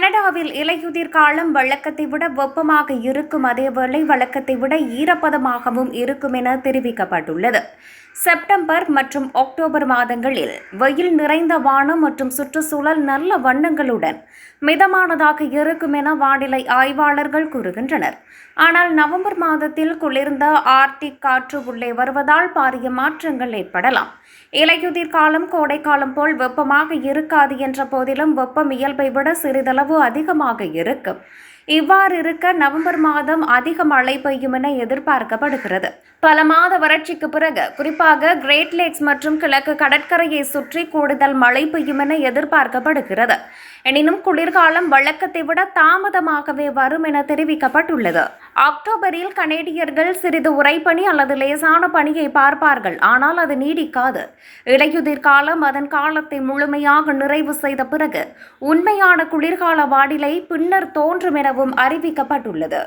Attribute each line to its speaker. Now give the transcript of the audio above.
Speaker 1: Canada கனடாவில் இலையுதிர் காலம் வழக்கத்தை விட வெப்பமாக இருக்கும் அதேவேளை வழக்கத்தை விட ஈரப்பதமாகவும் இருக்கும் என தெரிவிக்கப்பட்டுள்ளது. செப்டம்பர் மற்றும் அக்டோபர் மாதங்களில் வெயில் நிறைந்த வானம் மற்றும் சுற்றுச்சூழல் நல்ல வண்ணங்களுடன் மிதமானதாக இருக்கும் என வானிலை ஆய்வாளர்கள் கூறுகின்றனர். ஆனால் நவம்பர் மாதத்தில் குளிர்ந்த ஆர்டிக் காற்று உள்ளே வருவதால் பாரிய மாற்றங்கள் ஏற்படலாம். இலையுதிர் காலம் கோடைக்காலம் போல் வெப்பமாக இருக்காது என்ற போதிலும் வெப்பம் இயல்பை விட சிறிதளவு அதிகமாக இருக்கும் இவ்வாறு இருக்க நவம்பர் மாதம் அதிக மழை பெய்யும் என எதிர்பார்க்கப்படுகிறது. பல மாத வறட்சிக்கு பிறகு குறிப்பாக கிரேட் லேக்ஸ் மற்றும் கிழக்கு கடற்கரையை சுற்றி கூடுதல் மழை பெய்யும் என எதிர்பார்க்கப்படுகிறது. எனினும் குளிர்காலம் வழக்கத்தை விட தாமதமாகவே வரும் என தெரிவிக்கப்பட்டுள்ளது. அக்டோபரில் கனேடியர்கள் சிறிது உறைபனி அல்லது லேசான பணியை பார்ப்பார்கள். ஆனால் அது நீடிக்காது. இலையுதிர் காலம் அதன் காலத்தை முழுமையாக நிறைவு செய்த பிறகு உண்மையான குளிர்கால வானிலை பின்னர் தோன்றும் எனவும் அறிவிக்கப்பட்டுள்ளது.